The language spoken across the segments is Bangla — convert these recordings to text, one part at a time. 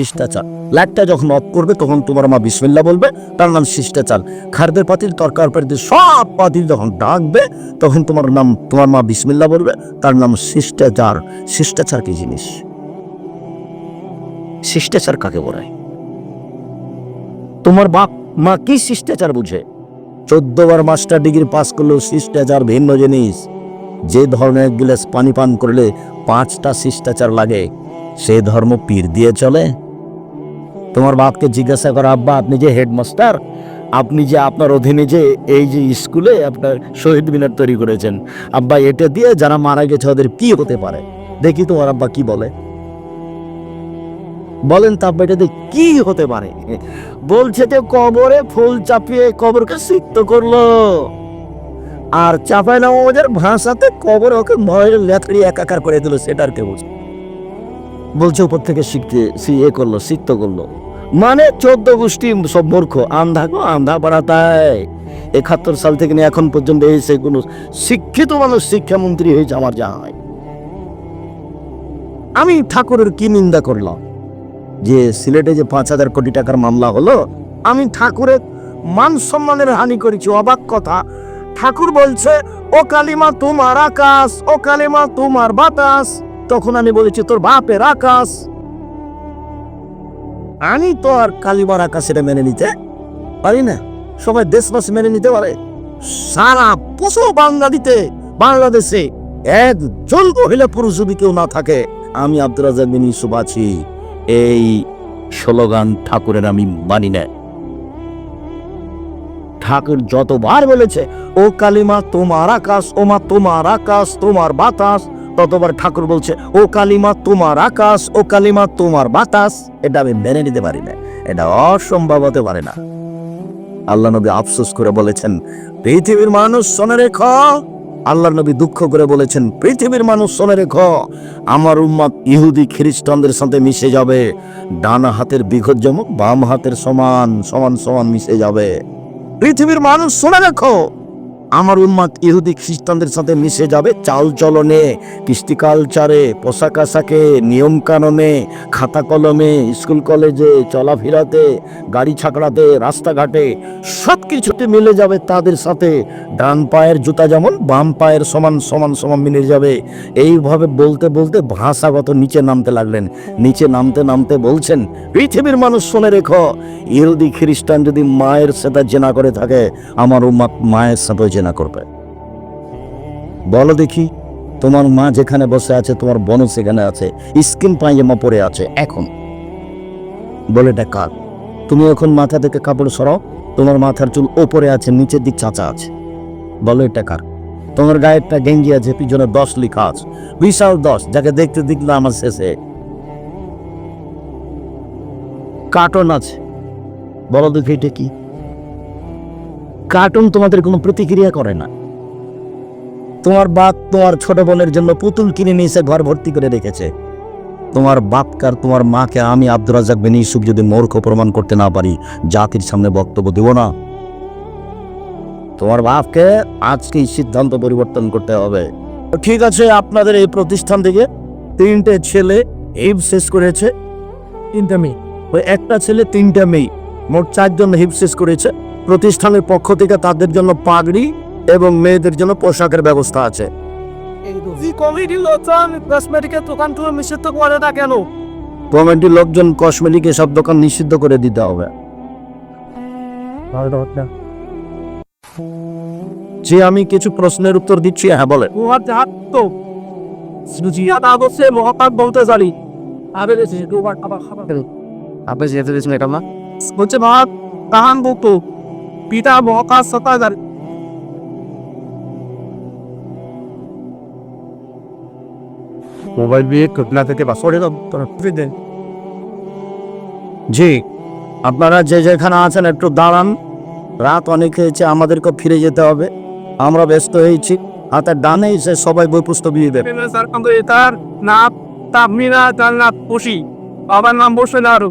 শিষ্টাচার। লাইটটা যখন অফ করবে, তখন তোমার মা বিসমিল্লা বলবে, তার নাম শিষ্টাচার। খারদের পাতিল, তরকার পাতিল, সব পাতিল যখন ডাকবে, তখন তোমার নাম, তোমার মা বিসমিল্লা বলবে, তার নাম শিষ্টাচার। শিষ্টাচার কি জিনিস? শিষ্টাচার কাকে বলে? তোমার বাপ, মা কি শিষ্টাচার বুঝে? চোদ্দ বার মাস্টার ডিগ্রি পাস করলেও শিষ্টাচার ভিন্ন জিনিস। যে ধরনের এক গিলাস পানি পান করলে পাঁচটা শিষ্টাচার লাগে, সে ধর্ম পীর দিয়ে চলে। তোমার বাপকে জিজ্ঞাসা করো, আব্বা, আপনি যে হেডমাস্টার, আপনি যে আপনার অধীনে যে এই যে স্কুলে আপনার শহীদ মিনার তৈরি করেছেন, আব্বা, এটা দিয়ে যারা মারা গেছে ওদের কি হতে পারে? দেখি তোমার আব্বা কি বলে। বলেন তা আব্বা, এটাতে কি হতে পারে? বলছে যে কবরে ফুল চাপিয়ে কবরকে সিক্ত করল। আর চাপায় না ওদের ভাষাতে কবর ওকে ময়ের লেথড়ি একাকার করে দিল, সেটার কে বুঝবে বলছে উপর থেকে শিখতে, সে এ করল সিক্ত করল। মানে চোদ্দ গোষ্ঠী সব মূর্খ, আন্ধা গো, আন্ধা পাড়াতায় একাত্তর সাল থেকে নিয়ে এখন পর্যন্ত এসে কোনো শিক্ষিত মানুষ, শিক্ষামন্ত্রী হয়েছে আমার যা হয় আমি ঠাকুরের কি নিন্দা করলাম? যে সিলেটে যে পাঁচ হাজার কোটি টাকার মামলা হলো, আমি ঠাকুরের মান সম্মানের হানি করেছি, অবাক কথা। ঠাকুর বলছে, ও কালিমা তোমার আকাশ, ও কালিমা তোমার বাতাস। তখন আমি বলেছি, তোর বাপের আকাশ। আমি তো আর কালিমার আকাশ এটা মেনে নিতে পারি না। সবাই দেশবাসী মেনে নিতে পারে। সারা পশু বাঙালিতে, বাংলাদেশে একজন মহিলা পুরুষ যদি কেউ না থাকে, আমি আব্দুল রাজাক বিন আছি। এই স্লোগান ঠাকুরের আমি মানি না। ঠাকুর যতবার বলেছে, ও কালিমা, তোমার আকাশ ও মা তোমার আকাশ, তোমার বাতাস ততবার ঠাকুর বলছে, ও কালিমা, তোমার আকাশ, ও কালিমা, তোমার বাতাস। এটা আমি মেনে নিতে পারি না। এটা অসম্ভব হতে পারে না। আল্লাহ নবী আফসোস করে বলেছেন, পৃথিবীর মানুষ শোনে রেখ। আল্লাহ নবী দুঃখ করে বলেছেন, পৃথিবীর মানুষ শোনে রেখ। আমার উম্মাদ ইহুদি খ্রিস্টানদের সাথে মিশে যাবে। ডান হাতের বিঘত যেমন বাম হাতের সমান সমান সমান মিশে যাবে। পৃথিবীর মানুষ শুনে রাখো। আমার উন্মাদ ইহুদি খ্রিস্টানদের সাথে মিশে যাবে চাল চলনে, কৃষ্টি কালচারে, পোশাক আশাকে, নিয়ম কানুনে, খাতা কলমে, স্কুল কলেজে, চলাফেরাতে, গাড়ি ছাকড়াতে, রাস্তাঘাটে সব কিছুতে মিলে যাবে তাদের সাথে। ডান পায়ের জুতা যেমন, বাম পায়ের সমান সমান সমান মিলে যাবে। এইভাবে বলতে বলতে ভাষাগত নিচে নামতে লাগলেন। নিচে নামতে নামতে বলছেন, পৃথিবীর মানুষ শুনে রেখো, ইহুদি খ্রিস্টান যদি মায়ের সাথে জেনা করে থাকে, আমার উম্মাদ মায়ের সাথে জেনা করবে। বলো দেখি, তোমার মা যেখানে বসে আছে, তোমার বোনও সেখানে আছে, স্কিন পায়জামা পরে আছে, এখন। বলে কার? তুমি এখন মাথা থেকে কাপড় সরাও, তোমার মাথার চুল ওপরে আছে, নিচের দিক চাচা আছে। বলো এটা কার? তোমার গায়ে একটা গেঞ্জি আছে, পিছনে দশ লিখা আছে, বিশাল দশ, যাকে দেখতে দেখলে আমার শেষে। কার্টন আছে। বলো দেখি এটা কি? কার্টুন তোমাদের কোনো প্রতিক্রিয়া করে না। তোমার বাপ তোমার ছোট বোনের জন্য পুতুল কিনে নিয়ে এসে ঘর ভর্তি করে রেখেছে। তোমার বাপকার তোমার মাকে আমি আব্দুর রাজাক বিন ইউসুফ যদি মূর্খ প্রমাণ করতে না পারি, জাতির সামনে বক্তব্য দেব না। তোমার বাপকে আজকে এই সিদ্ধান্ত পরিবর্তন করতে হবে। ঠিক আছে, আপনাদের এই প্রতিষ্ঠান থেকে তিনটে ছেলে হিপ শেষ করেছে। তিনটা মেয়ে। ওই একটা ছেলে, তিনটা মেয়ে। মোট চারজন হিপ শেষ করেছে। প্রতিষ্ঠানের পক্ষ থেকে তাদের জন্য পাগড়ি এবং মেয়েদের জন্য পোশাকের ব্যবস্থা আছে। লোকজন কসমেটিকের দোকান থেকে নিষিদ্ধ করে না কেন? কমিটির লোকজন কসমেটিক এসব দোকান নিষিদ্ধ করে দিতে হবে। যে আমি কিছু প্রশ্নের উত্তর দিচ্ছি। হ্যাঁ বলে তোমার হাত তো সুজিয়াত আদর্শে মহাকাশ বলতে জানি। আবে দুবার খাবার খাবার আপনি যেতে দিচ্ছেন এটা না বলছে ভাত তাহান বলতো পিতা মহাকাশ সত্তা জানি। মোবাইল দিয়ে কটনা থেকে বাস করে দাও দেন জি আপনারা যে যেখানে আছেন একটু দাঁড়ান। রাত অনেক হয়েছে আমাদেরকে ফিরে যেতে হবে। আমরা ব্যস্ত হয়েছি হাতের ডানে এসে সবাই বই পুস্তক দিয়ে দেবে। স্যার কিন্তু এটার নাম তামিনা জান্নাত পুষি বাবার নাম বসে না আরও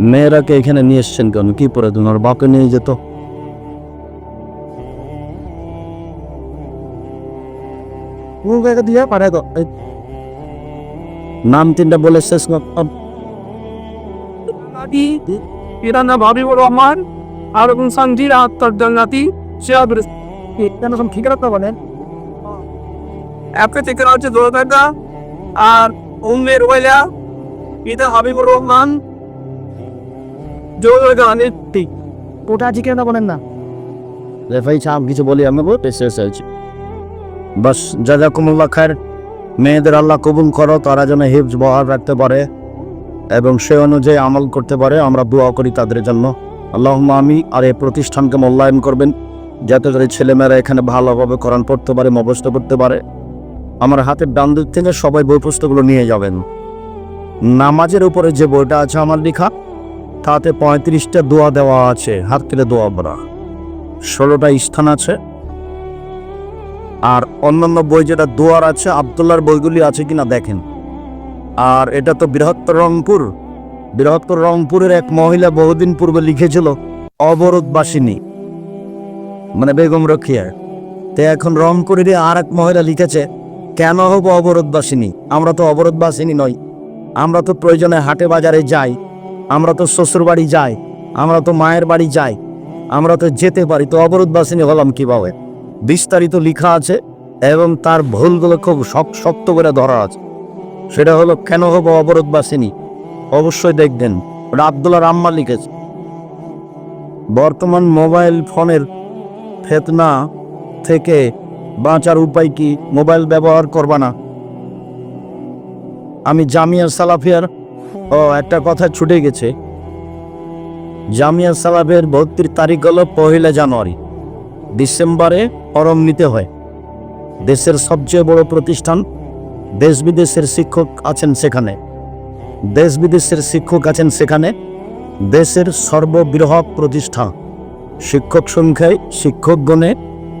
মেয়েরাকে এখানে নিয়ে এসছেন কেন? কি পরে তোমার বাপকে নিয়ে যেত? দিয়ে পারে তো নাম তিনটা বলে শেষ রহমান আর আত্মার জান্নাতি কেন ঠিক রাখতে বলেন? অ্যাপে থেকে হচ্ছে দোকানটা আর এটা হাবিবুর রহমান ওটা আজকে কেন বলেন না? রে ভাই সাহেব কিছু বলি আমি শেষ হয়েছে বাস জাজাকুমুল্লাহ খায়ের মেয়েদের আল্লাহ কবুল করো তারা যেন হিফজ বহার রাখতে পারে এবং সে অনুযায়ী আমল করতে পারে। আমরা দোয়া করি তাদের জন্য। আল্লাহ আমি আর এই প্রতিষ্ঠানকে মূল্যায়ন করবেন যাতে করে ছেলেমেয়েরা এখানে ভালোভাবে কোরআন পড়তে পারে মুখস্থ করতে পারে। আমার হাতের ডান দিক থেকে সবাই বই পুস্তকগুলো নিয়ে যাবেন। নামাজের উপরে যে বইটা আছে আমার লেখা তাতে পঁয়ত্রিশটা দোয়া দেওয়া আছে, হাত কেটে দোয়া পড়া। ষোলোটা স্থান আছে। আর অন্যান্য বই যেটা দোয়ার আছে আবদুল্লার বইগুলি আছে কিনা দেখেন। আর এটা তো বৃহত্তর রংপুর। বৃহত্তর রংপুরের এক মহিলা বহুদিন পূর্বে লিখেছিল, অবরোধবাসিনী। মানে বেগম রক্ষিয়ার তো এখন রংপুরের আর এক মহিলা লিখেছে, কেন হব অবরোধবাসিনী? আমরা তো অবরোধবাসিনী নই। আমরা তো প্রয়োজনে হাটে বাজারে যাই। আমরা তো শ্বশুর বাড়ি যাই, আমরা তো মায়ের বাড়ি যাই, আমরা তো যেতে পারি, তো অবরোধবাসিনী হলাম কীভাবে? বিস্তারিত লেখা আছে এবং তার ভুলগুলো খুব শক- শক্ত করে ধরা আছে। সেটা হলো, কেন হব অবরোধবাসিনী? অবশ্যই দেখবেন, ওটা রাম্মা লিখেছে বর্তমান মোবাইল ফোনের ফেতনা থেকে বাঁচার উপায় কি? মোবাইল ব্যবহার করবা না? আমি জামিয়া সালাফিয়ার ও, একটা কথা ছুটে গেছে। জামিয়া সালাবের ভর্তির তারিখ হলো পহেলা জানুয়ারি। ডিসেম্বরে ফরম নিতে হয়। দেশের সবচেয়ে বড় প্রতিষ্ঠান, দেশ বিদেশের শিক্ষক আছেন সেখানে। দেশ বিদেশের শিক্ষক আছেন সেখানে। দেশের সর্ববৃহৎ প্রতিষ্ঠান। শিক্ষক সংখ্যায় শিক্ষকগণে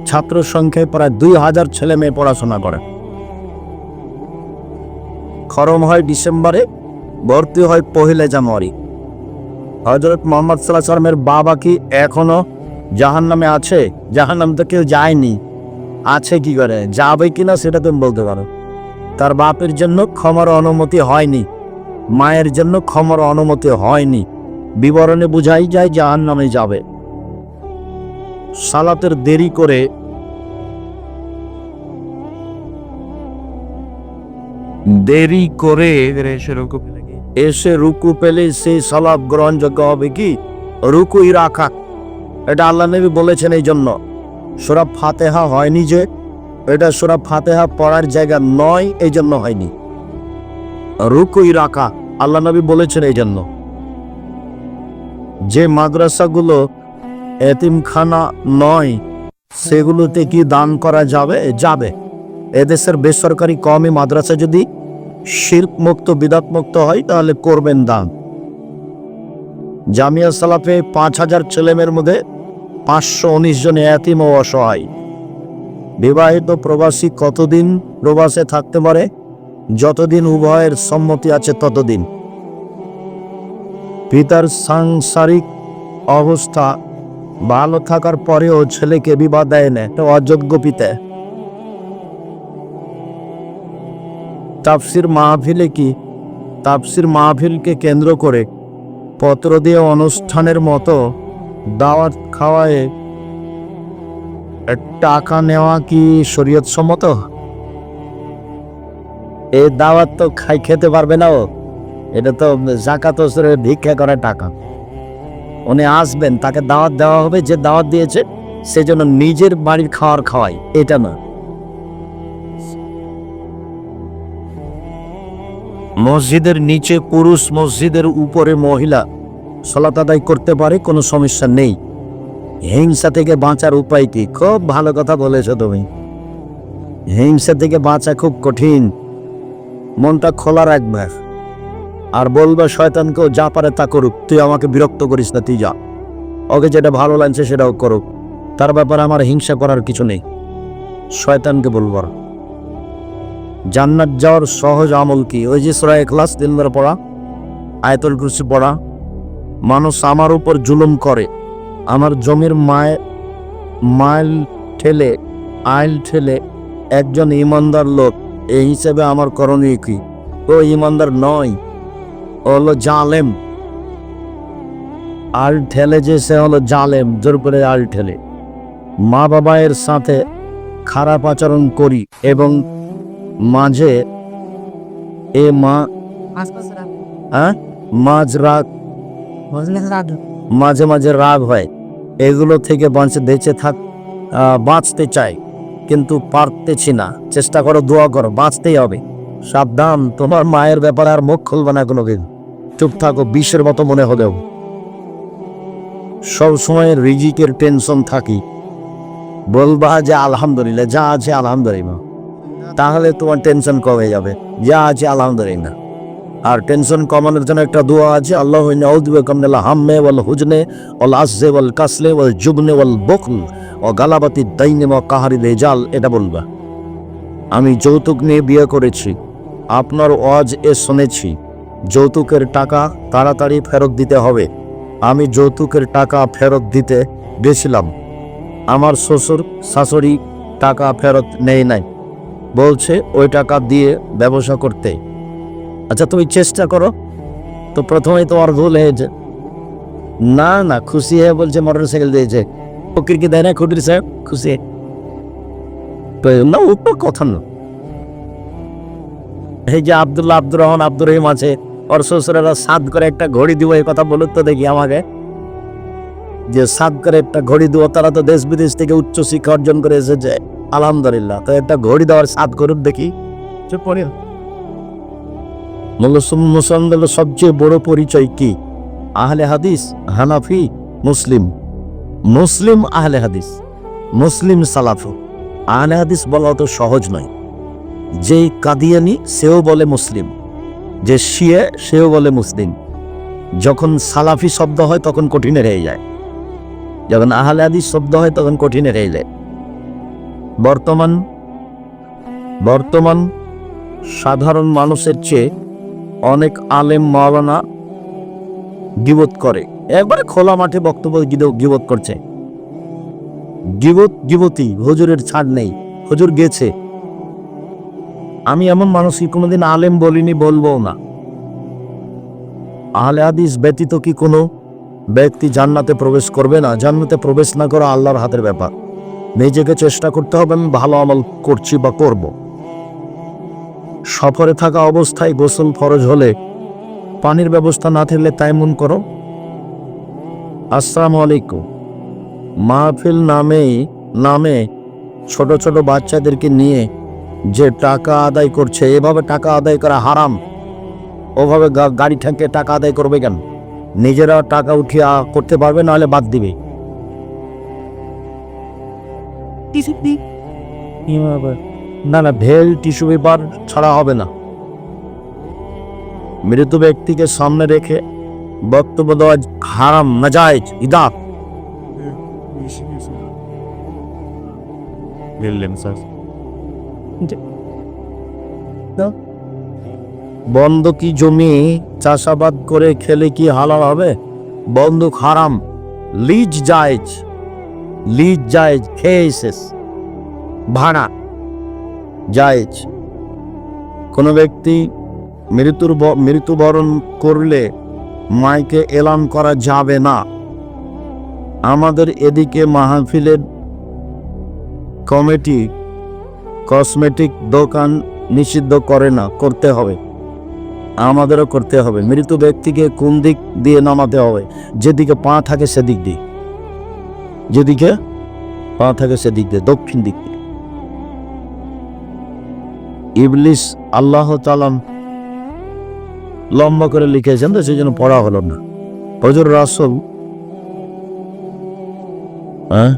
ছাত্র সংখ্যায় প্রায় দুই হাজার ছেলে মেয়ে পড়াশোনা করে। খরম হয় ডিসেম্বরে। ভর্তি হয় পহিলা জানুয়ারি। হজরত মোহাম্মদ সাল্লাহ সাল্লামের বাবা কি এখনও জাহান নামে আছে? জাহান নাম তো কেউ যায়নি। আছে কি করে? যাবে কিনা সেটা তুমি বলতে পারো। তার বাপের জন্য ক্ষমার অনুমতি হয়নি। মায়ের জন্য ক্ষমার অনুমতি হয়নি। বিবরণে বোঝাই যায় জাহান নামে যাবে। সালাতের দেরি করে দেরি করে সেরকম এসে রুকু পেলে সেই সালাদ গ্রহণযোগ্য হবে কি? রুকুই রাখা। এটা আল্লাহ নবী বলেছেন এই জন্য সোরা ফাতেহা হয়নি যে, এটা সোরা ফাতেহা পড়ার জায়গা নয় এই জন্য হয়নি। রুকুই রাখা, আল্লাহ নবী বলেছেন এই জন্য যে মাদ্রাসাগুলো এতিমখানা নয়, সেগুলোতে কি দান করা যাবে? যাবে। এদেশের বেসরকারি কমই মাদ্রাসা যদি শিল্প মুক্ত বিদাত মুক্ত হয়, তাহলে করবেন দান। জামিয়া সালাফে পাঁচ হাজার ছেলেমেয়ের মধ্যে পাঁচশো উনিশ জন এতিম ও অসহায়। বিবাহিত প্রবাসী কতদিন প্রবাসে থাকতে পারে? যতদিন উভয়ের সম্মতি আছে ততদিন। পিতার সাংসারিক অবস্থা ভালো থাকার পরেও ছেলেকে বিবাহ দেয় না অযোগ্য পিতা। তাফসির মাহফিলে কি? তাফসির মাহফিলকে কেন্দ্র করে পত্র দিয়ে অনুষ্ঠানের মতো দাওয়াত খাওয়ায় টাকা নেওয়া কি শরীয়ত সম্মত? এ দাওয়াত তো খাই খেতে পারবে না ও। এটা তো জাকাত ভিক্ষা করে টাকা। উনি আসবেন, তাকে দাওয়াত দেওয়া হবে, যে দাওয়াত দিয়েছে সেজন্য নিজের বাড়ির খাওয়ার খাওয়াই এটা না। মসজিদের নিচে পুরুষ মসজিদের উপরে মহিলা। সলাত আদায় করতে পারে, কোনো সমস্যা নেই। হিংসা থেকে বাঁচার উপায় কি? খুব ভালো কথা বলেছ তুমি। হিংসা থেকে বাঁচা খুব কঠিন। মনটা খোলা রাখবে। আর বলবে শয়তানকেও যা পারে তা করুক। তুই আমাকে বিরক্ত করিস না, তুই যা। ওকে যেটা ভালো লাগছে সেটাও করুক। তার ব্যাপারে আমার হিংসা করার কিছু নেই। শয়তানকে বলব। জান্নাত যাওয়ার সহজ আমল কি? ওই যে সুরা এখলাস দিন ধরে পড়া, আয়তল কুরসি পড়া। মানুষ আমার উপর জুলুম করে। আমার জমির মায়, মাইল ঠেলে, আইল ঠেলে একজন ইমানদার লোক, এই হিসেবে আমার করণীয় কি? ও ইমানদার নয়, ও হলো জালেম। আল ঠেলে যে সে হলো জালেম, জোর করে আল ঠেলে। মা বাবায়ের সাথে খারাপ আচরণ করি এবং মাঝে এ মা হ্যাঁ? মাঝ রাগ। মাঝে মাঝে রাগ। হয়। এগুলো থেকে বাঁচে বেঁচে থাক বাঁচতে চাই কিন্তু পারতেছি না। চেষ্টা করো দোয়া করো বাঁচতেই হবে। সাবধান তোমার মায়ের ব্যাপারে আর মুখ খুলবে না কোনো কোনোদিন। চুপ থাকো বিষের মতো মনে হলেও। সবসময় রিজিকের টেনশন থাকি। বলবা যে আলহামদুলিল্লাহ যা আছে আলহামদুলিল্লাহ। তাহলে তোমার টেনশন কমে যাবে। যা আছে আলহামদুলিল্লাহ। আর টেনশন কমানোর জন্য একটা দোয়া আছে, আল্লাহ কামনাল হাম্মে ওয়াল হুজনে, ওয়াল আসজে ওয়াল কাসলে, ওয়াল জুবনে, ওয়াল বকল ও গালাবাতি দাইনে ও কাহারি রেজাল, এটা বলবা। আমি যৌতুক নিয়ে বিয়ে করেছি, আপনার ওয়াজ এ শুনেছি, যৌতুকের টাকা তাড়াতাড়ি ফেরত দিতে হবে। আমি যৌতুকের টাকা ফেরত দিতে গেছিলাম। আমার শ্বশুর, শাশুড়ি টাকা ফেরত নেই নাই। বলছে, ওই টাকা দিয়ে ব্যবসা করতে। আচ্ছা তুমি চেষ্টা করো। তো প্রথমেই তোমার ভুল হয়েছে। না না, খুশি হয়ে বলছে মোটর সাইকেল দিয়েছে। ফকির কি দেয় না খুটির সাহেব খুশি না তো কথা না। এই যে আব্দুল্লাহ আব্দুর রহমান আব্দুর রহিম আছে, ওর শ্বশুরেরা সাত করে একটা ঘড়ি দিব এই কথা বলুন তো দেখি আমাকে। যে সাত করে একটা ঘড়ি দিব, তারা তো দেশ বিদেশ থেকে উচ্চ শিক্ষা অর্জন করে এসেছে। আলহামদুলিল্লাহ। তো একটা ঘড়ি দেওয়ার সাত করুন দেখি। চুপ মুসলমানদের সবচেয়ে বড় পরিচয় কি? আহলে হাদিস হানাফি মুসলিম। মুসলিম আহলে হাদিস মুসলিম সালাফু। আহলে হাদিস বলা অত সহজ নয়। যে কাদিয়ানি সেও বলে মুসলিম। যে শিয়ে সেও বলে মুসলিম। যখন সালাফি শব্দ হয় তখন কঠিনে রয়ে যায়। যখন আহলে হাদিস শব্দ হয় তখন কঠিনে রয়ে যায়। বর্তমান বর্তমান সাধারণ মানুষের চেয়ে অনেক আলেম মাওলানা গিবত করে। একবারে খোলা মাঠে বক্তব্য গিবত করছে। গিবত গিবতী হুজুরের ছাড় নেই, হুজুর গেছে। আমি এমন মানুষই কোনোদিন আলেম বলিনি বলব না। আহলে হাদিস ব্যতীত কি কোনো ব্যক্তি জান্নাতে প্রবেশ করবে না? জান্নাতে প্রবেশ না করা আল্লাহর হাতের ব্যাপার। নিজেকে চেষ্টা করতে হবে, আমি ভালো আমল করছি বা করব। সফরে থাকা অবস্থায় গোসল ফরজ হলে পানির ব্যবস্থা না থাকলে তাইমুন করো। আসসালামু আলাইকুম। মাহফিল নামে নামে ছোট ছোট বাচ্চাদেরকে নিয়ে যে টাকা আদায় করছে, এভাবে টাকা আদায় করা হারাম। ওভাবে গাড়ি ঠেকে টাকা আদায় করবে কেন? নিজেরা টাকা উঠিয়ে করতে পারবে, নাহলে বাদ দিবে। কীভাবে? না? না ভেল টিস্যু পেপার ছাড়া হবে না। মৃত ব্যক্তিকে সামনে রেখে বক্তব্য দেওয়া হারাম নাজায়েজ ইদা বন্ধকি জমি চাষাবাদ করে খেলে কি হালাল হবে? বন্দুক হারাম লিজ জায়েজ। লিজ জায়েজ খেয়ে শেষ ভাড়া জায়েজ কোনো ব্যক্তি মৃত্যুর মৃত্যুবরণ করলে মাইকে এলান করা যাবে না আমাদের এদিকে মাহফিলের কমিটি কসমেটিক দোকান নিষিদ্ধ করে না, করতে হবে। আমাদেরও করতে হবে। মৃত ব্যক্তিকে কোন দিক দিয়ে নামাতে হবে? যেদিকে পা থাকে সেদিক দিয়ে। যেদিকে পা থাকে সেদিক দিয়ে দক্ষিণ দিক। দিয়ে ইবলিস আল্লাহ তালাম লম্বা করে লিখেছেন তো সেই জন্য পড়া হলো না। হজর রাসল হ্যাঁ?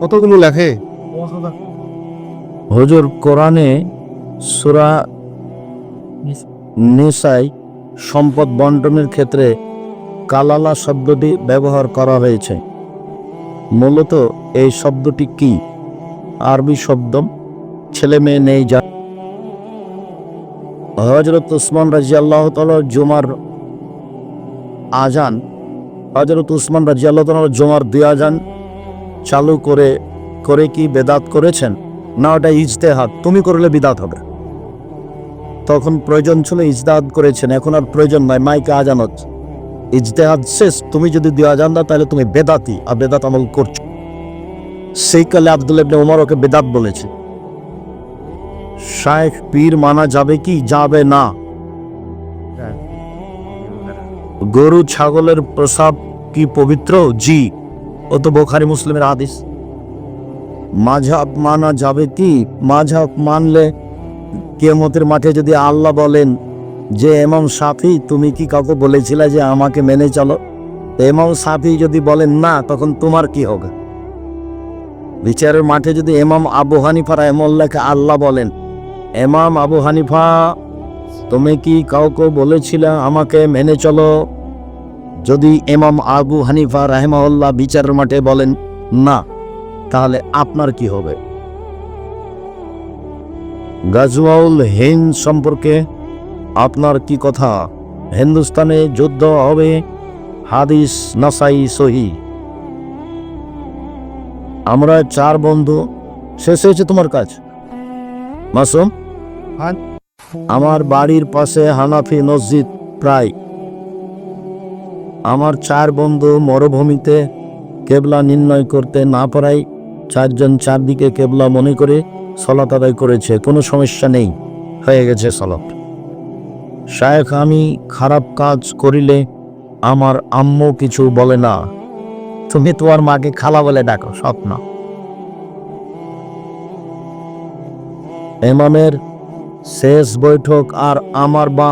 কতগুলো লেখে? হজর কোরআনে সুরা নেশাই সম্পদ বন্টনের ক্ষেত্রে কালালা শব্দটি ব্যবহার করা হয়েছে। মূলত এই শব্দটি কি? আরবি শব্দ, ছেলে মেয়ে নেই যা। হজরত উসমান রাজি আল্লাহ জুমার আজান হজরত উসমান রাজি আল্লাহ জমার দেওয়া যান চালু করে করে কি বেদাত করেছেন? না, ওটা ইজতেহাত তুমি করলে বিদাত হবে। তখন প্রয়োজন ছিল ইজদাদ করেছেন, এখন আর প্রয়োজন নয় মাইকে আজান ইজতেহাদ শেষ, তুমি যদি দেওয়া যান দাও তাহলে তুমি বেদাতি, আর বেদাত আমল করছ। সেই কালে আব্দুল ইবনে ওমর ওকে বেদাত বলেছে। শায়েখ পীর মানা যাবে কি, যাবে না। গরু, ছাগলের প্রসাব কি পবিত্র? জি। ও তো বোখারি মুসলিমের আদিস মাঝাব মানা যাবে কি? মাঝাব মানলে কেমতের মাঠে যদি আল্লাহ বলেন যে, এমাম সাফি, তুমি কি কাউকে বলেছিলে যে আমাকে মেনে চলো? এমাম সাফি যদি বলেন, না, তখন তোমার কি হবে? বিচারের মাঠে যদি এমাম আবু হানিফা রহমল্লাকে আল্লাহ বলেন, এমাম আবু হানিফা, তুমি কি কাউকে বলেছিলে আমাকে মেনে চলো? যদি এমাম আবু হানিফা রাহেমাউল্লাহ বিচারের মাঠে বলেন, না, তাহলে আপনার কি হবে? গাজওয়াউল হিন্দ সম্পর্কে আপনার কি কথা? হিন্দুস্তানে যুদ্ধ হবে হাদিস নাসাই সহি। আমরা চার বন্ধু শেষ হয়েছে তোমার কাজ? মাসুম? হ্যাঁ। আমার বাড়ির পাশে হানাফি মসজিদ প্রায়। আমার চার বন্ধু মরুভূমিতে কেবলা নির্ণয় করতে না পারাই চারজন চারদিকে কেবলা মনে করে সলাত আদায় করেছে, কোনো সমস্যা নেই। হয়ে গেছে সলাত শায়েখ, আমি খারাপ কাজ করিলে আমার আম্মু কিছু বলে না। তুমি তোমার মাকে খালা বলে ডাকো স্বপ্ন এমামের শেষ বৈঠক আর আমার বা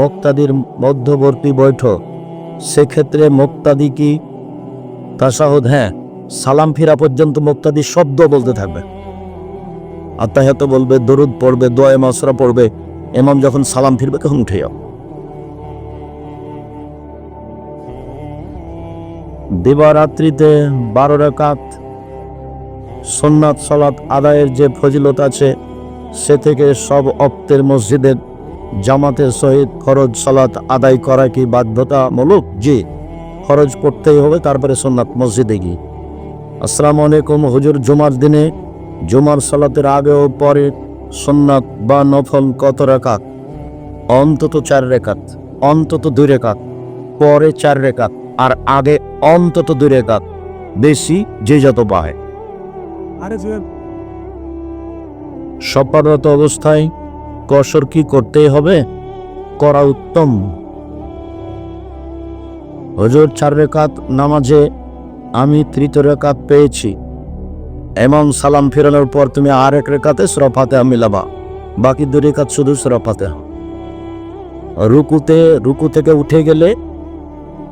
মুক্তাদির মধ্যবর্তী বৈঠক। সেক্ষেত্রে মুক্তাদি কি তাসাহুদ? হ্যাঁ সালাম ফিরা পর্যন্ত মুক্তাদি শব্দ বলতে থাকবে। আত্মাহত বলবে, দরুদ পড়বে দোয়া মাসরা পড়বে। এমাম যখন সালাম ফিরবে, তখন উঠে যাও। দিবারাত্রিতে বারো রেখাত সোননাথ সলাৎ আদায়ের যে ফজিলত আছে, সে থেকে সব অপ্তের মসজিদের জামাতের সহিত ফরজ সালাত আদায় করা কি বাধ্যতামূলক? জি, ফরজ পড়তেই হবে, তারপরে সোননাথ মসজিদে গিয়ে। আসসালামু আলাইকুম, হুজুর, জুমার দিনে জুমার সালাতের আগে ও পরে সোননাথ বা নফল কত রেখাত? অন্তত চার রেখাত অন্তত দুই রেখাত পরে চার রেখাত আর আগে অন্তত দুই রেখাত বেশি যে যত পায় সপারত অবস্থায় কসর কি করতেই হবে? করা উত্তম। হজুর চার রেখাত নামাজে আমি তৃতীয় রেখাত পেয়েছি। এমন সালাম ফেরানোর পর তুমি আর এক রেখাতে সরফাতে মিলাবা। বাকি দু রেখাত শুধু সরফাতে রুকুতে রুকু থেকে উঠে গেলে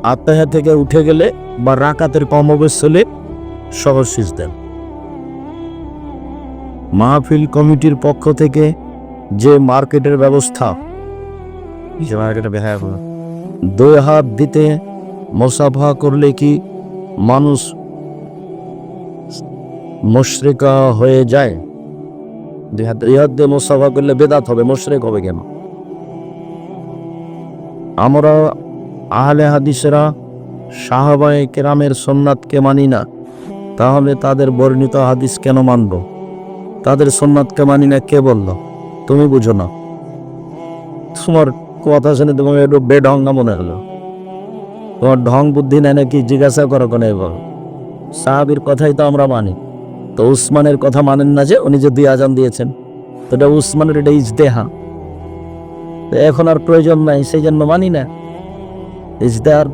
আত্মাহা থেকে উঠে গেলে বা রাকাতের কমবেশ হলে সহজ দেন মাহফিল কমিটির পক্ষ থেকে যে মার্কেটের ব্যবস্থা দুই হাত দিতে মোসাফা করলে কি মানুষ মুশরিকা হয়ে যায়। দুই হাত দুই দিয়ে মোসাফা করলে বেদাত হবে, মুশরিক হবে কেন? আমরা আহলে হাদিসেরা সাহাবায়ে কেরামের সোননাথকে মানি না। তাহলে তাদের বর্ণিত হাদিস কেন মানব? তাদের সোননাথকে মানি না কে বলল? তুমি বুঝো না। তোমার কথা শুনে তোমার একটু বেঢঙ্গা মনে হলো। তোমার ঢং বুদ্ধি নেয় নাকি জিজ্ঞাসা করো কোনে বল। সাহাবির কথাই তো আমরা মানি। তো উসমানের কথা মানেন না যে উনি যে দুই আজান দিয়েছেন। তো এটা উসমানের এটা ইজতেহা। এখন আর প্রয়োজন নাই, সেই জন্য মানি না। ইজতেহার,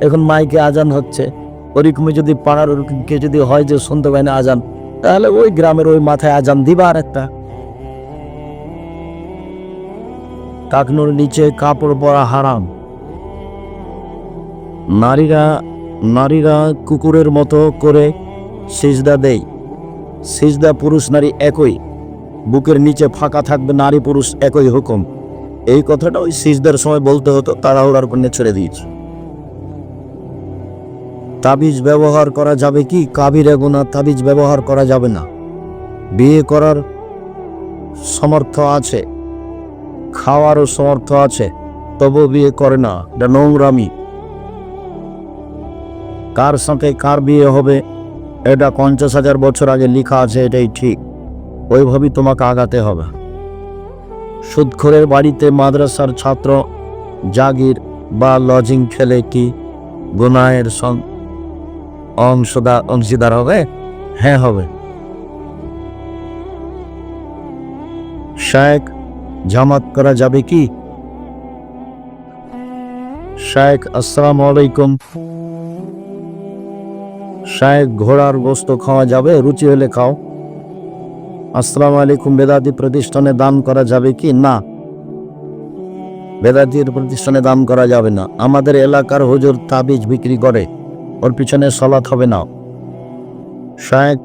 এখন মাইকে আজান হচ্ছে। ওরকমই যদি পাড়ার ওরকমকে যদি হয় যে শুনতে পায় না আজান, তাহলে ওই গ্রামের ওই মাথায় আজান দিবা আর একটা। কাকনুর নিচে কাপড় পরা হারাম। নারীরা নারীরা কুকুরের মতো করে সিজদা দেয়। সিজদা পুরুষ নারী একই, বুকের নিচে ফাঁকা থাকবে নারী পুরুষ একই হুকুম। এই কথাটা ওই সিজদার সময় বলতে হতো, তাড়াহুড়ার জন্য ছেড়ে দিয়েছে। তাবিজ ব্যবহার করা যাবে কি? কাবিরে গুণা তাবিজ ব্যবহার করা যাবে না। বিয়ে করার সমর্থ আছে, খাওয়ারও সমর্থ আছে, তবু বিয়ে করে না। এটা নোংরামি। কার সাথে কার বিয়ে হবে? এটা পঞ্চাশ হাজার বছর আগে লেখা আছে, এটাই ঠিক। ওইভাবেই তোমাকে আগাতে হবে। সুদখোরের বাড়িতে মাদ্রাসার ছাত্র জাগির বা লজিং খেলে কি গুনাহের সং অংশদার অংশীদার হবে? হ্যাঁ হবে। শায়েক জামাত করা যাবে কি? শায়েক আসসালামু আলাইকুম। শায়েক ঘোড়ার গোস্ত খাওয়া যাবে, রুচি হলে খাও। আসসালামু আলাইকুম বেদাতি প্রতিষ্ঠানে দান করা যাবে কি? না। বেদাতির প্রতিষ্ঠানে দান করা যাবে না। আমাদের এলাকার হুজুর তাবিজ বিক্রি করে, ওর পিছনে সলাৎ হবে না। শায়েক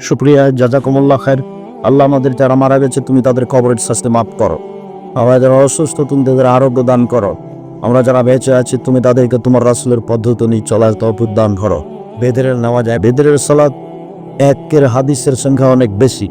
সুপ্রিয়া জাজাকুমুল্লাহ খায়ের। আল্লাহ আমাদের যারা মারা গেছে, তুমি তাদের কবরের শাস্তি মাফ করো। আমাদের অসুস্থ, তুমি তাদের আরোগ্য দান করো। আমরা যারা বেঁচে আছি, তুমি তাদেরকে তোমার রাসুলের পদ্ধতি নিয়ে চলার তৌফিক দান করো। বেদের নেওয়া যায় বেদের সালাত একের হাদিসের সংখ্যা অনেক বেশি।